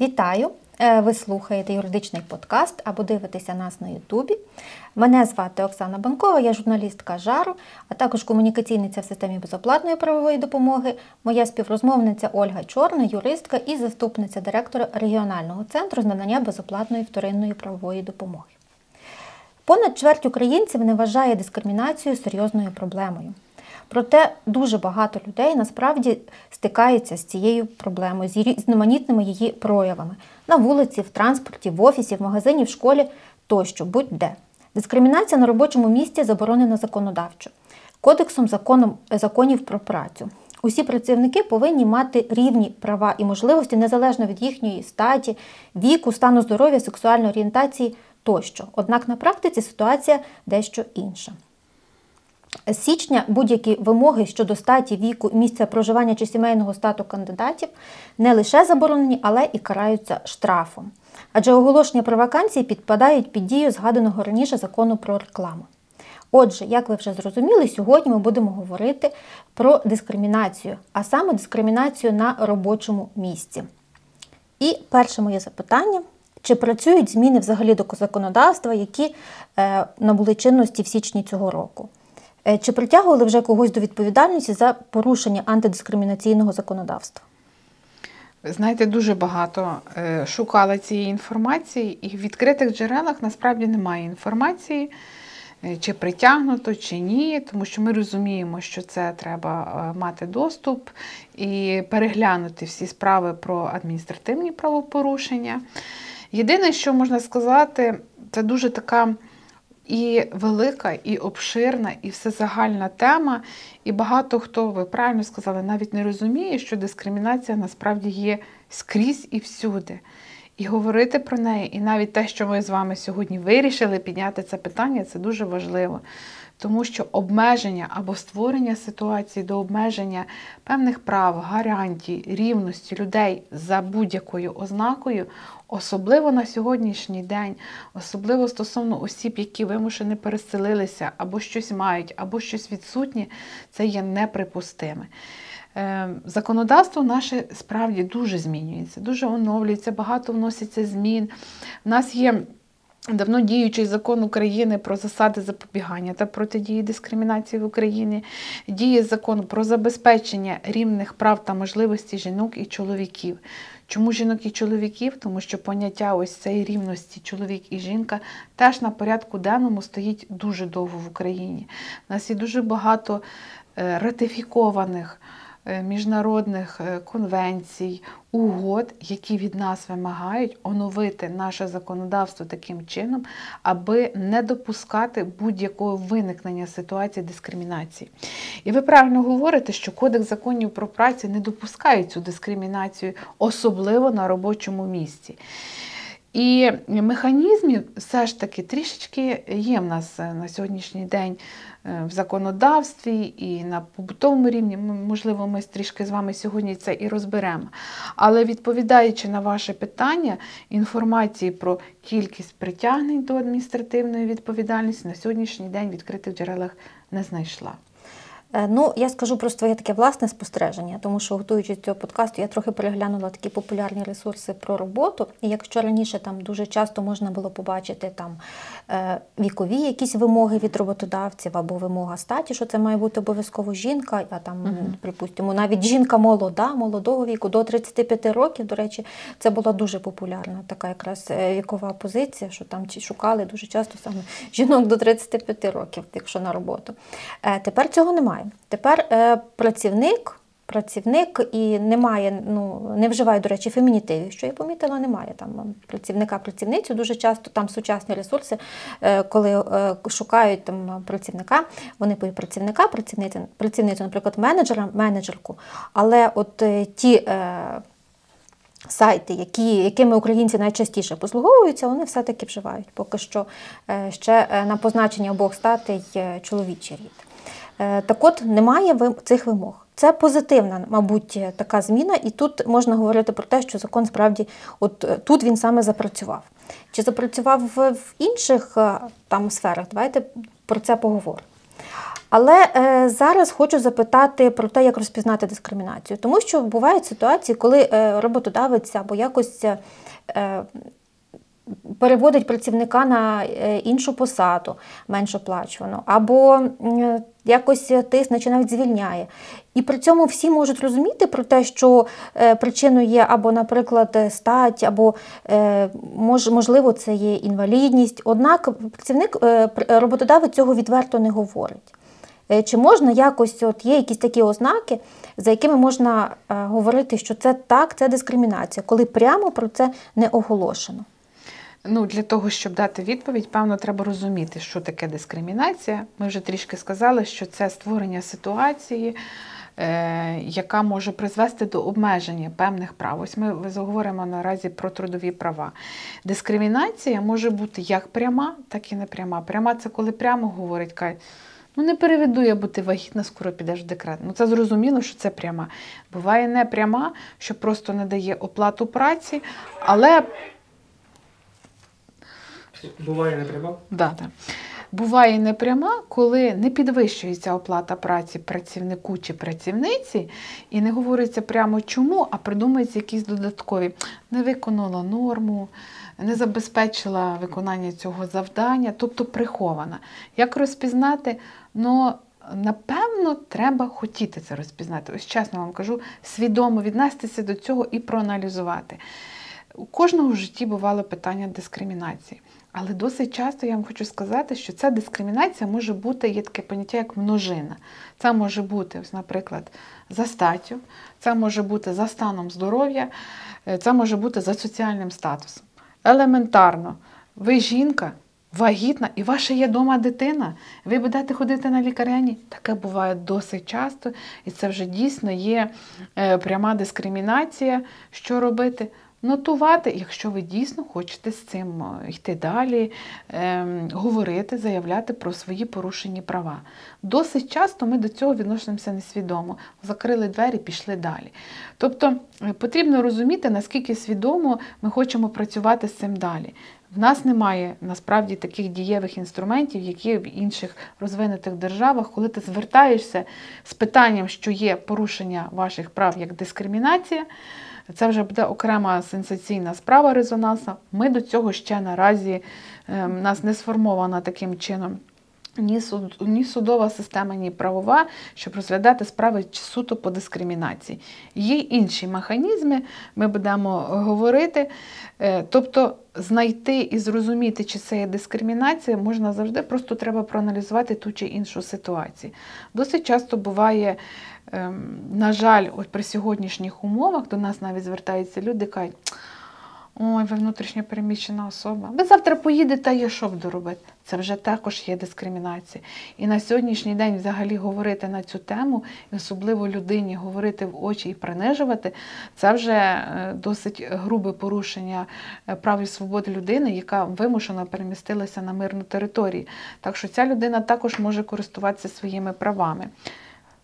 Вітаю! Е, ви слухаєте юридичний подкаст або дивитеся нас на Ютубі. Мене звати Оксана Банкова, я журналістка жару, а також комунікаційниця в системі безоплатної правової допомоги. Моя співрозмовниця Ольга Чорна, юристка і заступниця директора регіонального центру з надання безоплатної вторинної правової допомоги. Понад чверть українців не вважає дискримінацію серйозною проблемою. Проте дуже багато людей насправді стикаються з цією проблемою, з різноманітними її проявами на вулиці, в транспорті, в офісі, в магазині, в школі тощо, будь-де. Дискримінація на робочому місці заборонена законодавчо, кодексом законом, законів про працю. Усі працівники повинні мати рівні права і можливості незалежно від їхньої статі, віку, стану здоров'я, сексуальної орієнтації тощо. Однак на практиці ситуація дещо інша. З січня будь-які вимоги щодо статі, віку, місця проживання чи сімейного стату кандидатів не лише заборонені, але і караються штрафом. Адже оголошення про вакансії підпадають під дію згаданого раніше закону про рекламу. Отже, як ви вже зрозуміли, сьогодні ми будемо говорити про дискримінацію, а саме дискримінацію на робочому місці. І перше моє запитання: чи працюють зміни взагалі до законодавства, які е, набули чинності в січні цього року? Е, чи притягували вже когось до відповідальності за порушення антидискримінаційного законодавства? Ви знаєте, дуже багато е, шукала цієї інформації, і в відкритих джерелах насправді немає інформації, е, чи притягнуто, чи ні, тому що ми розуміємо, що це треба мати доступ і переглянути всі справи про адміністративні правопорушення. Єдине, що можна сказати, це дуже така і велика, і обширна, і всезагальна тема. І багато хто, ви правильно сказали, навіть не розуміє, що дискримінація насправді є скрізь і всюди. І говорити про неї, і навіть те, що ми з вами сьогодні вирішили підняти це питання, це дуже важливо. Тому що обмеження або створення ситуації до обмеження певних прав, гарантій, рівності людей за будь-якою ознакою, особливо на сьогоднішній день, особливо стосовно осіб, які вимушено переселилися, або щось мають, або щось відсутнє, це є неприпустиме. Законодавство наше справді дуже змінюється, дуже оновлюється, багато вноситься змін. У нас є Давно діючий закон України про засади запобігання та протидії дискримінації в Україні, діє закон про забезпечення рівних прав та можливостей жінок і чоловіків. Чому жінок і чоловіків? Тому що поняття ось цієї рівності чоловік і жінка теж на порядку денному стоїть дуже довго в Україні. У нас є дуже багато е, ратифікованих. Е, міжнародних е, конвенцій, угод, які від нас вимагають оновити наше законодавство таким чином, аби не допускати будь-якого виникнення ситуації дискримінації. І ви правильно говорите, що Кодекс законів про працю не допускає цю дискримінацію, особливо на робочому місці. І механізмів все ж таки трішечки є в нас е, на сьогоднішній день е, в законодавстві і на побутовому рівні. Можливо, ми трішки з вами сьогодні це і розберемо. Але відповідаючи на ваше питання, інформації про кількість притягнень до адміністративної відповідальності на сьогоднішній день відкритих джерелах не знайшла. Е, ну, я скажу про своє таке власне спостереження, тому що готуючись до цього подкасту, я трохи переглянула такі популярні ресурси про роботу. І якщо раніше там дуже часто можна було побачити там е, вікові якісь вимоги від роботодавців або вимога статі, що це має бути обов'язково жінка, а там, uh припустимо, навіть жінка молода, молодого віку, до 35 років, до речі, це була дуже популярна така якраз е, вікова позиція, що там шукали дуже часто саме жінок до 35 років, якщо на роботу. Тепер цього немає немає. Тепер е, працівник. Працівник і немає, ну не вживає, до речі, фемінітивів, що я помітила, немає там працівника-працівницю. Дуже часто там сучасні ресурси, е, коли е, шукають там працівника, вони пишуть працівника, працівницю, працівницю, наприклад, менеджера, менеджерку. Але от ті сайти, які, якими українці найчастіше послуговуються, вони все-таки вживають. Поки що ще на позначення обох статей чоловічий рід. Е, так от немає цих вимог. Це позитивна, мабуть, така зміна, і тут можна говорити про те, що закон справді от е, тут він саме запрацював. Чи запрацював в інших е, там сферах? Давайте про це поговоримо. Але е, зараз хочу запитати про те, як розпізнати дискримінацію, тому що бувають ситуації, коли е, роботодавець або якось е, переводить працівника на е, іншу посаду, менш оплачувану, або якось тисне чи навіть звільняє. І при цьому всі можуть розуміти про те, що е, причиною є або, наприклад, стать, або е, мож, можливо, це є інвалідність. Однак працівник е, роботодавець цього відверто не говорить. Е, Чи можна якось, от є якісь такі ознаки, за якими можна е, говорити, що це так, це дискримінація, коли прямо про це не оголошено? Ну, для того, щоб дати відповідь, певно, треба розуміти, що таке дискримінація. Ми вже трішки сказали, що це створення ситуації, е, яка може призвести до обмеження певних прав. Ось ми заговоримо наразі про трудові права. Дискримінація може бути як пряма, так і непряма. Пряма це коли прямо говорить, кай. Ну, не переведу я, бо вагітна, скоро підеш в декрет. Ну, це зрозуміло, що це пряма. Буває непряма, що просто не дає оплату праці, але Буває непряма. Да, да. Буває непряма, коли не підвищується оплата праці працівнику чи працівниці, і не говориться прямо чому, а придумуються якісь додаткові. Не виконала норму, не забезпечила виконання цього завдання, тобто прихована. Як розпізнати? Ну, напевно, треба хотіти це розпізнати. Ось чесно вам кажу, свідомо віднестися до цього і проаналізувати. У кожного в житті бувало питання дискримінації. Але досить часто я вам хочу сказати, що ця дискримінація може бути, є таке поняття, як множина. Це може бути, ось, наприклад, за статтю, це може бути за станом здоров'я, це може бути за соціальним статусом. Елементарно, ви жінка, вагітна, і ваша є дома дитина, ви будете ходити на лікаряні. Таке буває досить часто, і це вже дійсно є е, пряма дискримінація. Що робити? Нотувати, якщо ви дійсно хочете з цим е, йти далі, ем, говорити, заявляти про свої порушені права. Досить часто ми до цього відносимося несвідомо. Закрили двері, пішли далі. Тобто е, потрібно розуміти, наскільки свідомо ми хочемо працювати з цим далі. В нас немає насправді таких дієвих інструментів, які в інших розвинутих державах, коли ти звертаєшся з питанням, що є порушення ваших прав як дискримінація. Це вже буде окрема сенсаційна справа резонансна. Ми до цього ще наразі е, нас не сформована таким чином. Ні, суд, ні судова система, ні правова, щоб розглядати справи суто по дискримінації. Є інші механізми, ми будемо говорити. Е, Тобто знайти і зрозуміти, чи це є дискримінація, можна завжди, просто треба проаналізувати ту чи іншу ситуацію. Досить часто буває, ем, на жаль, от при сьогоднішніх умовах до нас навіть звертаються люди, кажуть, Ой, ви внутрішньо переміщена особа. Ви завтра поїдете, а я що буду робити? Це вже також є дискримінація. І на сьогоднішній день взагалі говорити на цю тему, і особливо людині говорити в очі і принижувати, це вже е, досить грубе порушення е, прав і свободи людини, яка вимушено перемістилася на мирну територію. Так що ця людина також може користуватися своїми правами.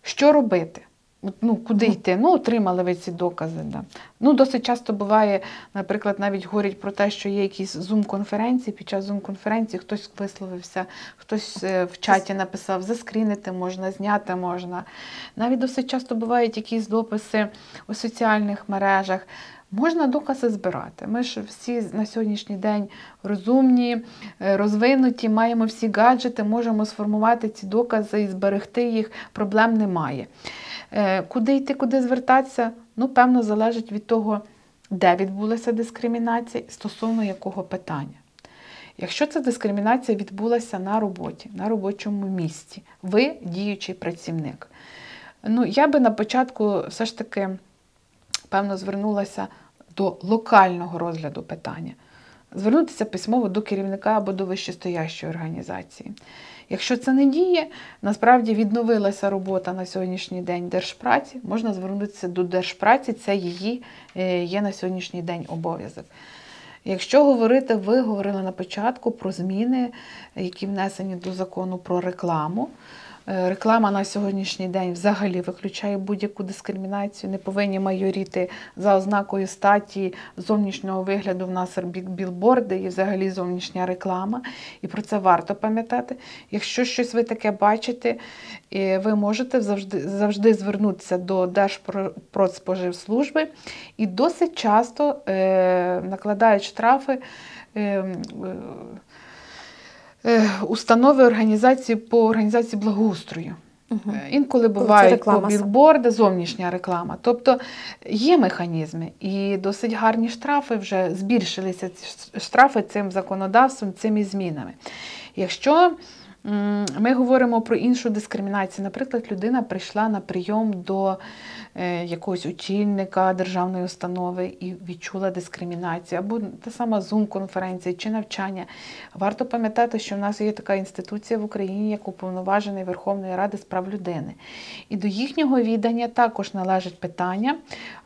Що робити? Ну, куди йти? Ну, отримали ви ці докази. Да. Ну, досить часто буває, наприклад, навіть говорять про те, що є якісь зум-конференції. Під час зум-конференції хтось висловився, хтось е, в чаті написав, заскрінити можна, зняти можна. Навіть досить часто бувають якісь дописи у соціальних мережах. Можна докази збирати. Ми ж всі на сьогоднішній день розумні, е, розвинуті, маємо всі гаджети, можемо сформувати ці докази і зберегти їх, проблем немає. Е, Куди йти, куди звертатися? Ну, певно, залежить від того, де відбулася дискримінація стосовно якого питання. Якщо ця дискримінація відбулася на роботі, на робочому місці, ви діючий працівник. Ну, я би на початку все ж таки, певно, звернулася до локального розгляду питання. Звернутися письмово до керівника або до вищестоящої організації. Якщо це не діє, насправді відновилася робота на сьогоднішній день держпраці, можна звернутися до держпраці, це її е, є на сьогоднішній день обов'язок. Якщо говорити, ви говорили на початку про зміни, які внесені до закону про рекламу. Е, Реклама на сьогоднішній день взагалі виключає будь-яку дискримінацію. Не повинні майоріти за ознакою статі зовнішнього вигляду. В нас білборди і взагалі зовнішня реклама. І про це варто пам'ятати. Якщо щось ви таке бачите, ви можете завжди, завжди звернутися до Держпродспоживслужби і досить часто е, накладають штрафи. Е, Установи організації по організації благоустрою. Е, Інколи це бувають по білборди, зовнішня реклама. Тобто є механізми, і досить гарні штрафи вже збільшилися ці штрафи цим законодавством, цими змінами. Якщо ми говоримо про іншу дискримінацію, наприклад, людина прийшла на прийом до якогось очільника державної установи і відчула дискримінацію, або та сама Zoom-конференція чи навчання. Варто пам'ятати, що в нас є така інституція в Україні, як уповноважений Верховної Ради з прав людини. І до їхнього віддання також належить питання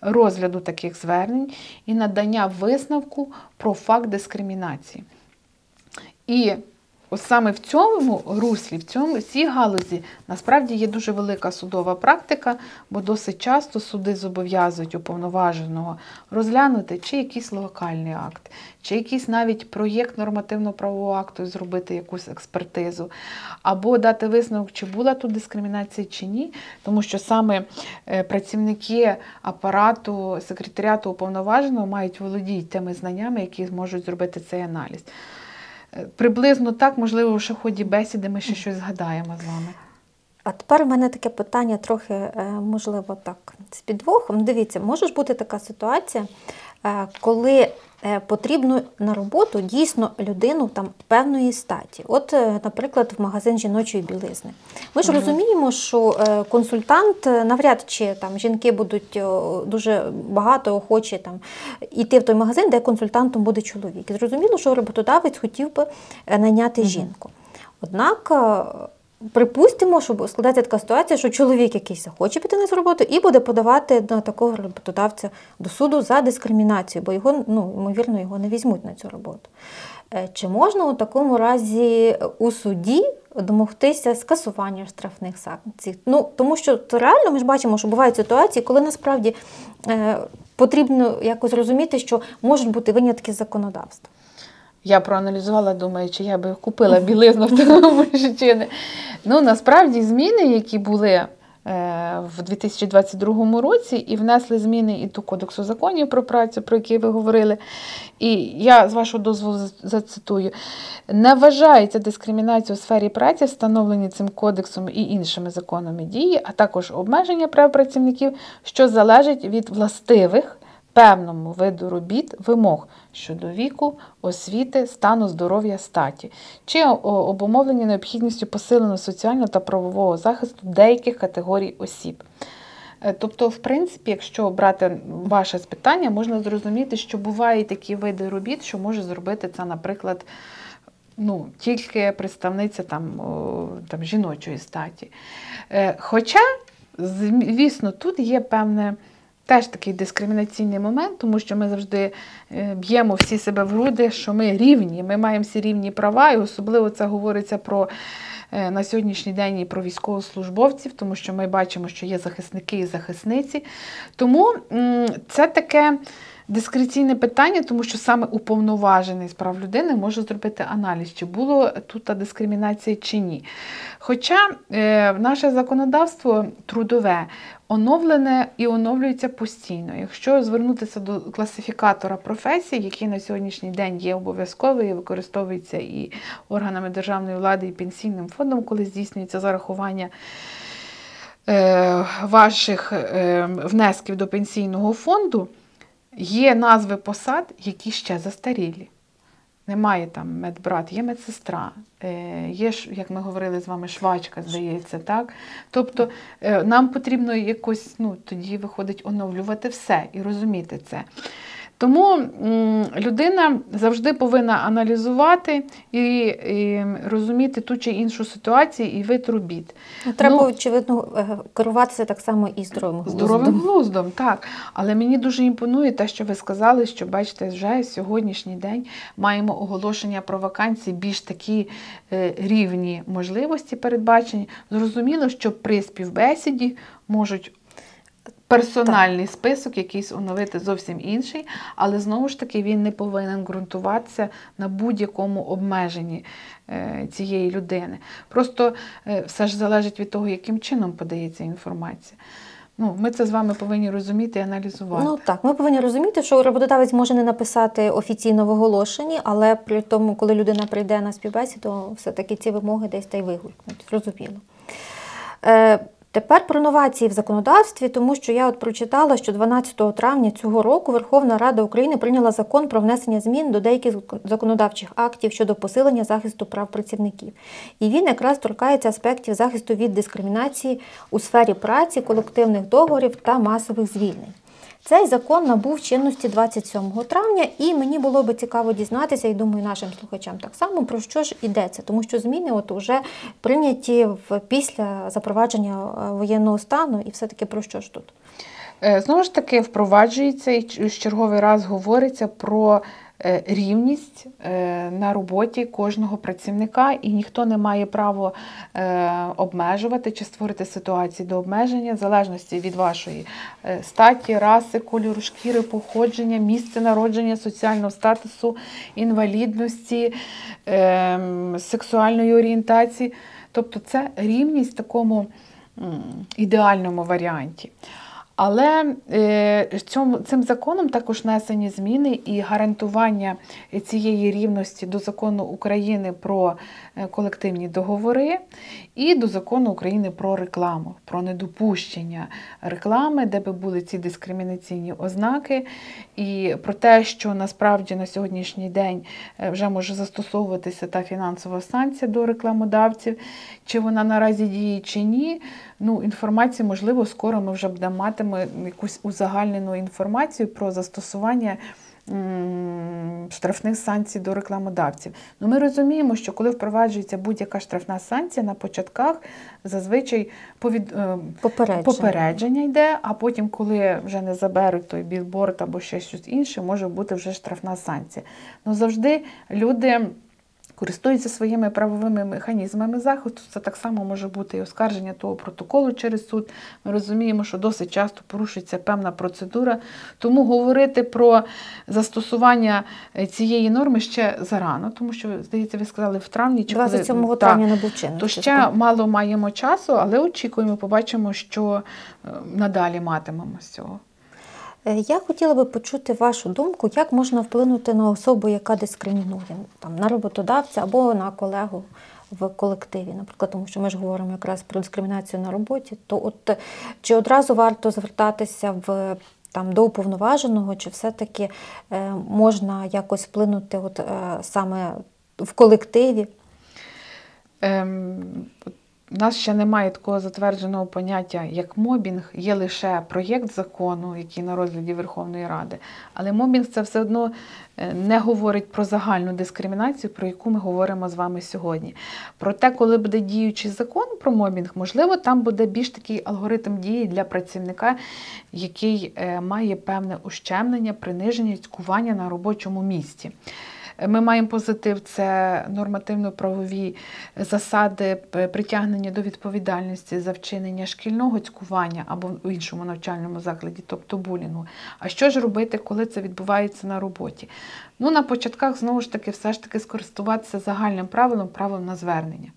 розгляду таких звернень і надання висновку про факт дискримінації. І Ось саме в цьому руслі, в цьому цій галузі насправді є дуже велика судова практика, бо досить часто суди зобов'язують уповноваженого розглянути чи якийсь локальний акт, чи якийсь навіть проєкт нормативно-правового акту, зробити якусь експертизу, або дати висновок, чи була тут дискримінація чи ні, тому що саме е, працівники апарату, секретаріату уповноваженого мають володіти тими знаннями, які зможуть зробити цей аналіз. Приблизно так, можливо, в ході бесіди ми ще щось згадаємо з вами. А тепер в мене таке питання трохи, е, можливо, так, з підвохом. Дивіться, може ж бути така ситуація, коли е, потрібно на роботу дійсно людину там певної статі. От, е, наприклад, в магазин жіночої білизни. Ми ж Мгм. розуміємо, що е, консультант е, навряд чи там жінки будуть дуже багато охочі там іти в той магазин, де консультантом буде чоловік. І зрозуміло, що роботодавець хотів би е, найняти Мгм. жінку. Однак. Припустимо, що складається така ситуація, що чоловік якийсь захоче піти на цю роботу і буде подавати на такого роботодавця до суду за дискримінацію, бо його, ну, ймовірно, його не візьмуть на цю роботу. Е, Чи можна у такому разі у суді домогтися скасування штрафних санкцій? Ну, тому що то реально ми ж бачимо, що бувають ситуації, коли насправді е, потрібно якось розуміти, що можуть бути винятки законодавства. Я проаналізувала, думаю, чи я би купила білизну в такому житті. Ну, насправді, зміни, які були е, в 2022 році, і внесли зміни і до Кодексу законів про працю, про які ви говорили. І я, з вашого дозволу, зацитую: не вважається дискримінацією у сфері праці, встановлені цим кодексом і іншими законами дії, а також обмеження прав працівників, що залежить від властивих певному виду робіт вимог щодо віку, освіти, стану здоров'я статі, чи о- обумовлені необхідністю посиленого соціального та правового захисту деяких категорій осіб. Е, Тобто, в принципі, якщо брати ваше питання, можна зрозуміти, що бувають такі види робіт, що може зробити це, наприклад, ну, тільки представниця там, там, жіночої статі. Е, Хоча, звісно, тут є певне. Теж такий дискримінаційний момент, тому що ми завжди е, б'ємо всі себе в груди, що ми рівні, ми маємо всі рівні права, і особливо це говориться про е, на сьогоднішній день і про військовослужбовців, тому що ми бачимо, що є захисники і захисниці. Тому це таке дискреційне питання, тому що саме уповноважений з прав людини може зробити аналіз, чи було тут дискримінація чи ні. Хоча е, наше законодавство трудове оновлене і оновлюється постійно. Якщо звернутися до класифікатора професій, який на сьогоднішній день є обов'язковий використовується і органами державної влади, і пенсійним фондом, коли здійснюється зарахування е, ваших е, внесків до пенсійного фонду, є назви посад, які ще застарілі. Немає там медбрат, є медсестра, е, є, як ми говорили з вами, швачка, здається, так? Тобто е, нам потрібно якось, ну, тоді виходить оновлювати все і розуміти це. Тому людина завжди повинна аналізувати і, і розуміти ту чи іншу ситуацію і вид робіт. Ну, Треба, Ну, очевидно, е, керуватися так само і здоровим глуздом. Здоровим глуздом, так. Але мені дуже імпонує те, що ви сказали, що бачите, вже сьогоднішній день маємо оголошення про вакансії більш такі е, рівні можливості передбачені. Зрозуміло, що при співбесіді можуть. Персональний список, якийсь оновити зовсім інший, але знову ж таки він не повинен ґрунтуватися на будь-якому обмеженні е, цієї людини. Просто е, все ж залежить від того, яким чином подається інформація. Ну, ми це з вами повинні розуміти і аналізувати. Ну так, ми повинні розуміти, що роботодавець може не написати офіційно в оголошенні, але при тому, коли людина прийде на співбесіду, все-таки ці вимоги десь та й вигулькнуть. Зрозуміло. Е, Тепер про новації в законодавстві, тому що я от прочитала, що 12 травня цього року Верховна Рада України прийняла закон про внесення змін до деяких законодавчих актів щодо посилення захисту прав працівників. І він якраз торкається аспектів захисту від дискримінації у сфері праці, колективних договорів та масових звільнень. Цей закон набув чинності 27 травня, і мені було би цікаво дізнатися, і думаю, нашим слухачам так само про що ж йдеться, тому що зміни от вже прийняті в після запровадження е, воєнного стану, і все-таки про що ж тут? Е, Знову ж таки, впроваджується і черговий раз говориться про рівність е, на роботі кожного працівника, і ніхто не має права е, обмежувати чи створити ситуації до обмеження в залежності від вашої е, статі, раси, кольору шкіри, походження, місця народження, соціального статусу, інвалідності, е, сексуальної орієнтації. Тобто це рівність в такому ідеальному варіанті. Але е, цим законом також внесені зміни і гарантування цієї рівності до закону України про колективні договори і до закону України про рекламу, про недопущення реклами, де би були ці дискримінаційні ознаки, і про те, що насправді на сьогоднішній день е, вже може застосовуватися та фінансова санкція до рекламодавців, чи вона наразі діє чи ні. Ну, інформацію, можливо, скоро ми вже будемо матиме якусь узагальнену інформацію про застосування штрафних санкцій до рекламодавців. Ну, ми розуміємо, що коли впроваджується будь-яка штрафна санкція, на початках зазвичай повід... е, Попередження. попередження йде, а потім, коли вже не заберуть той білборд або ще щось інше, може бути вже штрафна санкція. Ну завжди люди. Користуються своїми правовими механізмами захисту. Це так само може бути і оскарження того протоколу через суд. Ми розуміємо, що досить часто порушується певна процедура. Тому говорити про застосування е, цієї норми ще зарано, тому що, здається, ви сказали в травні чи коли- 27 Так. травня набув чинності. то ще мало маємо часу, але очікуємо, побачимо, що е, надалі матимемо з цього. Е, Я хотіла би почути вашу думку, як можна вплинути на особу, яка дискримінує там, на роботодавця або на колегу в колективі, наприклад, тому що ми ж говоримо якраз про дискримінацію на роботі. То от е, чи одразу варто звертатися в там до уповноваженого, чи все-таки е, можна якось вплинути от, саме в колективі? Ем, у нас ще немає такого затвердженого поняття, як мобінг, є лише проєкт закону, який на розгляді Верховної Ради. Але мобінг це все одно е, не говорить про загальну дискримінацію, про яку ми говоримо з вами сьогодні. Проте, коли буде діючий закон про мобінг, можливо, там буде більш такий алгоритм дії для працівника, який е, має певне ущемлення, приниження, цькування на робочому місці. Ми маємо позитив це нормативно-правові засади притягнення до відповідальності за вчинення шкільного цькування або в іншому навчальному закладі, тобто булінгу. А що ж робити, коли це відбувається на роботі? Ну, на початках знову ж таки, все ж таки скористуватися загальним правилом, правилом на звернення.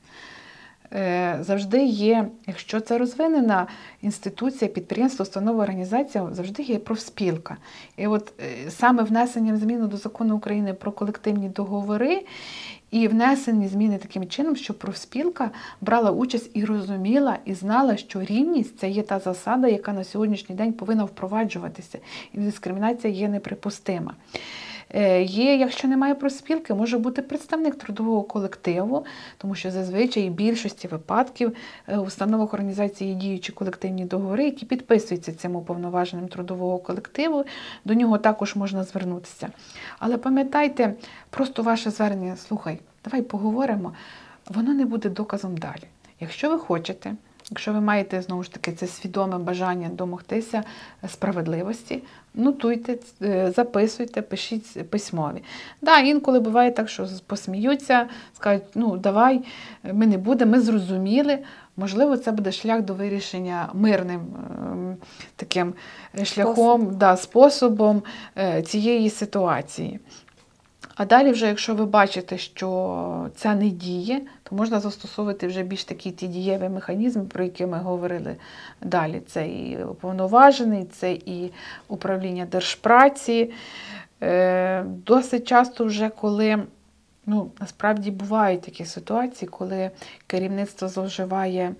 Е, Завжди є, якщо це розвинена інституція, підприємство, установа, організація, завжди є профспілка. І от е, саме внесенням зміни до закону України про колективні договори і внесені зміни таким чином, щоб профспілка брала участь і розуміла, і знала, що рівність це є та засада, яка на сьогоднішній день повинна впроваджуватися, і дискримінація є неприпустима. Е, є, якщо немає проспілки, може бути представник трудового колективу, тому що зазвичай в більшості випадків е, у установах організації діючі колективні договори, які підписуються цим уповноваженим трудового колективу. До нього також можна звернутися. Але пам'ятайте, просто ваше звернення, слухай, давай поговоримо, воно не буде доказом далі. Якщо ви хочете. Якщо ви маєте знову ж таки це свідоме бажання домогтися справедливості, нотуйте, е, записуйте, пишіть письмові. Да, інколи буває так, що посміються, скажуть, ну давай, ми не будемо, ми зрозуміли. Можливо, це буде шлях до вирішення мирним ем, таким шляхом, Способ. да, способом е, цієї ситуації. А далі, вже, якщо ви бачите, що це не діє, то можна застосовувати вже більш такі ті дієві механізми, про які ми говорили далі. Це і уповноважений, це і управління держпраці. Е, досить часто, вже коли ну, насправді бувають такі ситуації, коли керівництво зловживає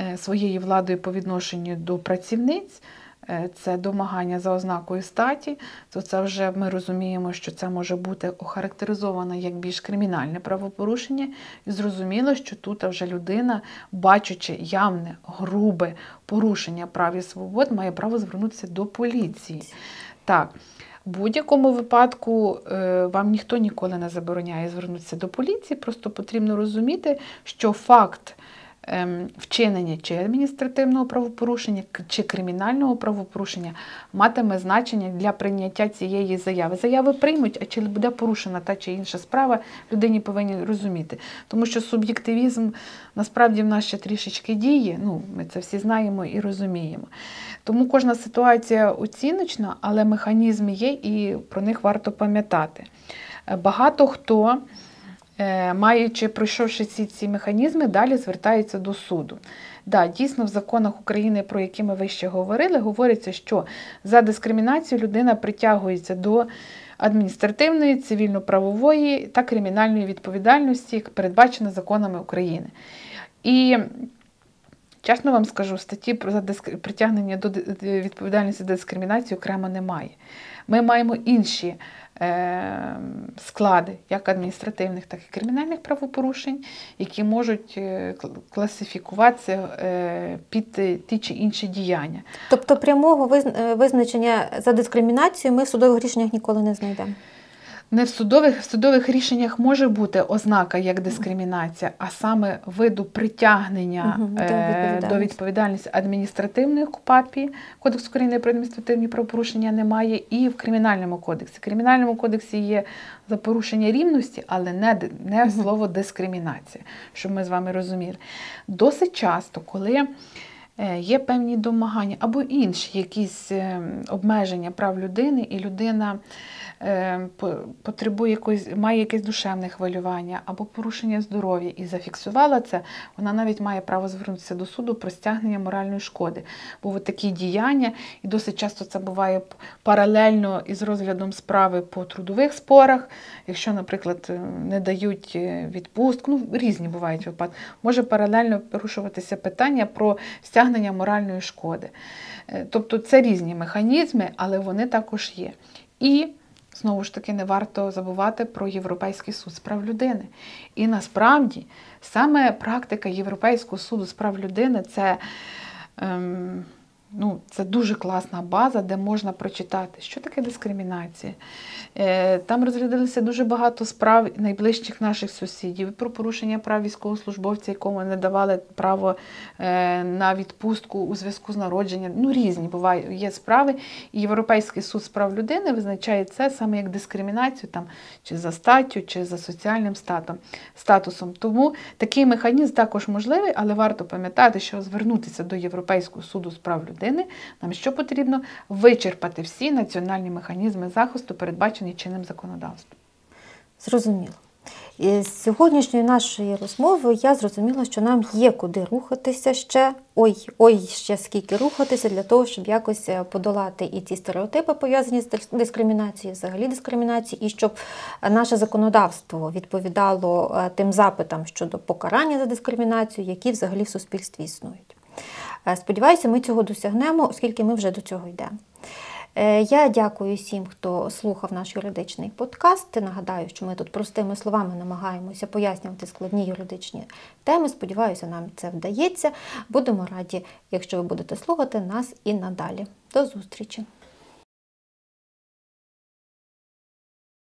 е, своєю владою по відношенню до працівниць. Е, це домагання за ознакою статі, то це вже ми розуміємо, що це може бути охарактеризовано як більш кримінальне правопорушення, і зрозуміло, що тут вже людина, бачачи явне, грубе порушення прав і свобод, має право звернутися до поліції. Так. В будь-якому випадку е, вам ніхто ніколи не забороняє звернутися до поліції, просто потрібно розуміти, що факт вчинення чи адміністративного правопорушення, чи кримінального правопорушення матиме значення для прийняття цієї заяви. Заяви приймуть, а чи буде порушена та чи інша справа, людині повинні розуміти. Тому що суб'єктивізм насправді в нас ще трішечки діє, ну, ми це всі знаємо і розуміємо. Тому кожна ситуація оціночна, але механізми є, і про них варто пам'ятати. Багато хто. Е, маючи пройшовши ці ці механізми, далі звертаються до суду. Да, Дійсно, в законах України, про які ми вище говорили, говориться, що за дискримінацію людина притягується до адміністративної, цивільно-правової та кримінальної відповідальності, як передбачено законами України. І Чесно вам скажу, статті про притягнення до відповідальності за дискримінацію окремо немає. Ми маємо інші Е, склади як адміністративних, так і кримінальних правопорушень, які можуть е, класифікуватися е, під ті чи інші діяння. Тобто прямого визначення за дискримінацію ми в судових рішеннях ніколи не знайдемо. Не в судових в судових рішеннях може бути ознака як дискримінація, а саме виду притягнення угу, до, відповідальності. до відповідальності адміністративної КУПАПі, Кодексу України про адміністративні правопорушення немає, і в Кримінальному кодексі. В Кримінальному кодексі є за порушення рівності, але не не угу. слово дискримінація, щоб ми з вами розуміли. Досить часто, коли е, Є певні домагання або інші якісь ем, обмеження прав людини, і людина Е, потребує якось, має якесь душевне хвилювання або порушення здоров'я і зафіксувала це, вона навіть має право звернутися до суду про стягнення моральної шкоди. Бо такі діяння, і досить часто це буває паралельно із розглядом справи по трудових спорах. Якщо, наприклад, е, не дають е, відпустку, ну різні бувають випадки, може паралельно порушуватися питання про стягнення моральної шкоди. Тобто це різні механізми, але вони також є. І Знову ж таки, не варто забувати про Європейський суд з прав людини. І насправді саме практика Європейського суду з прав людини це. Ем, Ну, Це дуже класна база, де можна прочитати, що таке дискримінація. Е, там розглядалися дуже багато справ найближчих наших сусідів про порушення прав військовослужбовця, якому не давали право е, на відпустку у зв'язку з народженням. Ну, різні бувають є справи. І Європейський суд з прав людини визначає це саме як дискримінацію там, чи за статтю, чи за соціальним статусом. Тому такий механізм також можливий, але варто пам'ятати, що звернутися до Європейського суду з прав людини людини, нам що потрібно вичерпати всі національні механізми захисту, передбачені чинним законодавством. Зрозуміло. І з сьогоднішньої нашої розмови я зрозуміла, що нам є куди рухатися ще. Ой, ой, ще скільки рухатися для того, щоб якось е, подолати і ті стереотипи пов'язані з дис- дискримінацією, взагалі дискримінацією, і щоб е, наше законодавство відповідало е, тим запитам щодо покарання за дискримінацію, які взагалі в суспільстві існують. Е, Сподіваюся, ми цього досягнемо, оскільки ми вже до цього йдемо. Е, Я дякую всім, хто слухав наш юридичний подкаст. Нагадаю, що ми тут простими словами намагаємося пояснювати складні юридичні теми. Сподіваюся, нам це вдається. Будемо раді, якщо ви будете слухати нас і надалі. До зустрічі!